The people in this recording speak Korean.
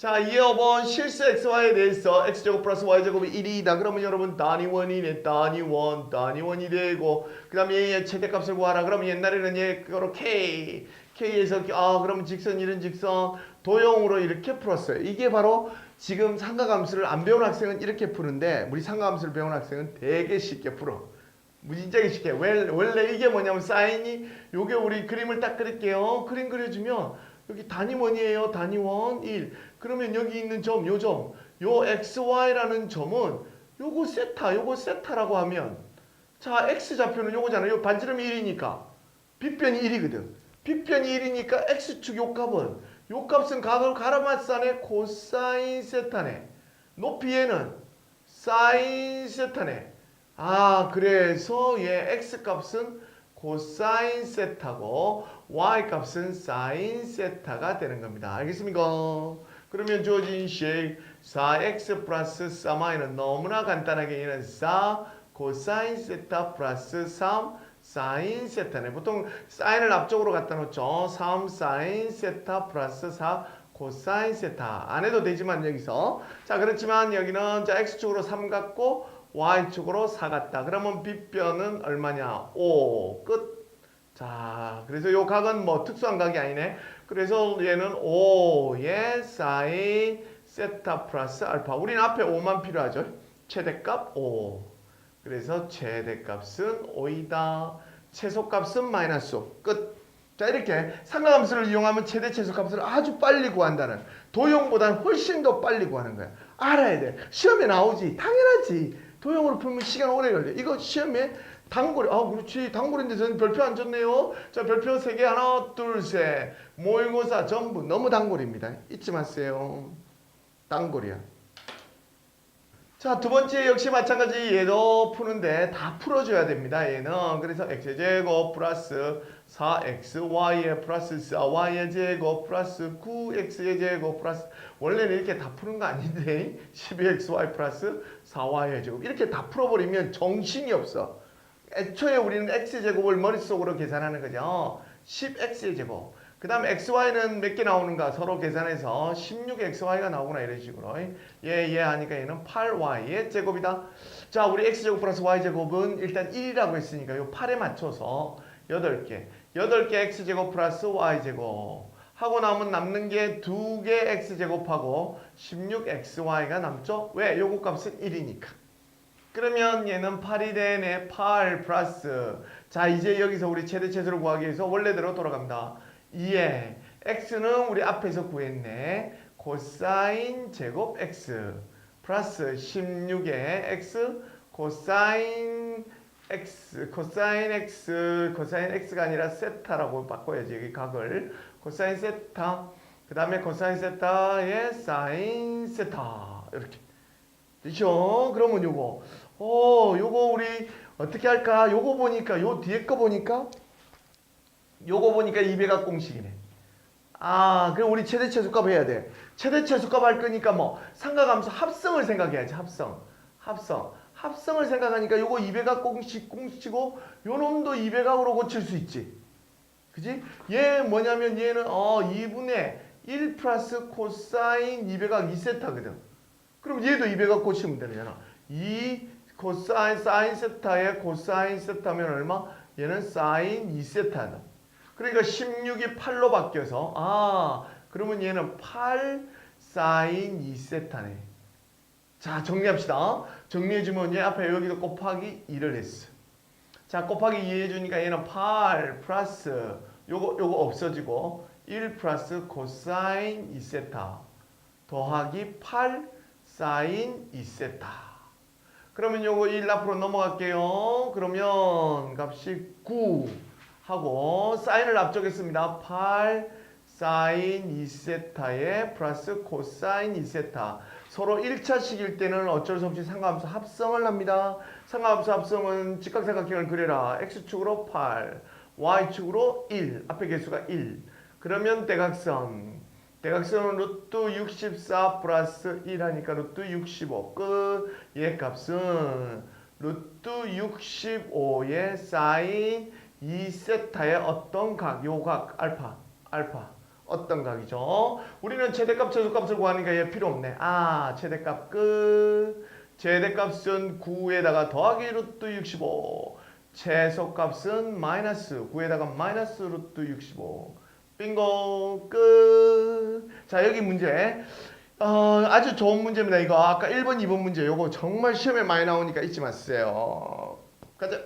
자, 이에 5번 실수 xy에 대해서 x제곱 플러스 y제곱이 1이다. 그러면 여러분 단위원이네. 단위원, 단위원이 되고 그 다음에 얘의 최대값을 구하라. 그러면 옛날에는 얘 그거로 k, k에서 아 그러면 직선 이런 직선 도형으로 이렇게 풀었어요. 이게 바로 지금 삼각함수를 안 배운 학생은 이렇게 푸는데 우리 삼각함수를 배운 학생은 되게 쉽게 풀어. 무진장이 쉽게. 원- 원래 이게 뭐냐면 사인이 요게 우리 그림을 딱 그릴게요. 그림 그려주면 여기 단위원이에요. 단위원 1. 그러면 여기 있는 점, 요 점, 요 xy라는 점은 요거 세타, 요거 세타라고 하면 자 x 좌표는 요거잖아요. 요 반지름이 1이니까 빗변이 1이거든. 빗변이 1이니까 x축 요 값은 요 값은 각을 가라마산의 코사인 세타네. 높이에는 사인 세타네. 아 그래서 얘 x 값은 코사인 세타고 y 값은 사인 세타가 되는 겁니다. 알겠습니까? 그러면 주어진 식 4x 플러스 3y는 너무나 간단하게 얘는 4 코사인 세타 플러스 3 사인 세타네. 보통 사인을 앞쪽으로 갖다 놓죠. 3 사인 세타 플러스 4 코사인 세타. 안 해도 되지만 여기서 자 그렇지만 여기는 자 x축으로 3 같고 y축으로 4 같다. 그러면 빗변은 얼마냐? 5 끝. 자, 그래서 요 각은 뭐 특수한 각이 아니네. 그래서 얘는 5의 사인 세타 플러스 알파. 우리는 앞에 5만 필요하죠. 최대값 5. 그래서 최대값은 5이다. 최소값은 마이너스 5. 끝. 자, 이렇게 삼각함수를 이용하면 최대 최소값을 아주 빨리 구한다는 도형보다는 훨씬 더 빨리 구하는 거야. 알아야 돼. 시험에 나오지. 당연하지. 도형으로 풀면 시간 오래 걸려. 이거 시험에 단골이 아 그렇지 단골인데 저는 별표 안 줬네요. 자 별표 세 개 하나 둘 셋 모의고사 전부 너무 단골입니다. 잊지 마세요. 단골이야. 자, 두 번째 역시 마찬가지 얘도 푸는데 다 풀어줘야 됩니다. 얘는 그래서 x제곱 플러스 4xy의 플러스 4y의 제곱 플러스 9x의 제곱 플러스 원래는 이렇게 다 푸는 거 아닌데 12xy 플러스 4y의 제곱 이렇게 다 풀어버리면 정신이 없어. 애초에 우리는 x제곱을 머릿속으로 계산하는 거죠. 10x의 제곱. 그 다음 xy는 몇 개 나오는가 서로 계산해서 16xy가 나오구나 이런 식으로 얘, 얘 하니까 얘는 8y의 제곱이다. 자 우리 x제곱 플러스 y제곱은 일단 1이라고 했으니까 요 8에 맞춰서 8개 8개 x제곱 플러스 y제곱 하고 나면 남는 게 2개 x제곱하고 16xy가 남죠? 왜? 요거 값은 1이니까. 그러면 얘는 8이 되네 8 플러스. 자 이제 여기서 우리 최대 최소를 구하기 위해서 원래대로 돌아갑니다. 2에 x는 우리 앞에서 구했네. 코사인 제곱 x 플러스 16의 x 코사인 x 코사인 x 코사인 x가 아니라 세타라고 바꿔야지 여기 각을. 코사인 세타 그 다음에 코사인 세타의 사인 세타. 이렇게 되죠? 그러면 요거 어 요거 우리 어떻게 할까? 요거 보니까 요 뒤에 거 보니까 요거 보니까 200각 공식이네. 아, 그럼 우리 최대 최소값 해야 돼. 최대 최소값 할 거니까 뭐 상가감수 합성을 생각해야지. 합성. 합성. 합성을 생각하니까 요거 200각 공식 공식이고 요 놈도 200각으로 고칠 수 있지. 그지? 얘 뭐냐면 얘는 어 2분의 1 플러스 코사인 200각 2세타거든. 그럼 얘도 200각 고치면 되잖아. 2 코사인 사인 세타의 코사인 세타면 얼마? 얘는 사인 2세타다. 그러니까 16이 8로 바뀌어서 아 그러면 얘는 8 사인 2세타네. 자 정리합시다. 정리해주면 얘 앞에 여기도 곱하기 2를 했어. 자 곱하기 2 해주니까 얘는 8 플러스 요거 요거 없어지고 1 플러스 코사인 2세타 더하기 8 사인 2세타. 그러면 요거 1 앞으로 넘어갈게요. 그러면 값이 9 하고 사인을 앞쪽에 씁니다. 8 사인 2세타에 플러스 코사인 2세타. 서로 1차식일 때는 어쩔 수 없이 상관함수 합성을 합니다. 상관함수 합성은 직각삼각형을 그려라. x축으로 8, y축으로 1. 앞에 개수가 1. 그러면 대각선. 대각선은 루트 64 플러스 1 하니까 루트 65 끝. 얘 값은 루트 65의 사인 2세타의 어떤 각, 요 각, 알파, 알파. 어떤 각이죠? 우리는 최대값, 최소값을 구하니까 얘 필요 없네. 아, 최대값 끝. 최대값은 9에다가 더하기 루트 65. 최소값은 마이너스 9에다가 마이너스 루트 65. 빙고 끝. 자, 여기 문제. 어, 아주 좋은 문제입니다. 이거 아까 1번, 2번 문제. 요거 정말 시험에 많이 나오니까 잊지 마세요. 가자.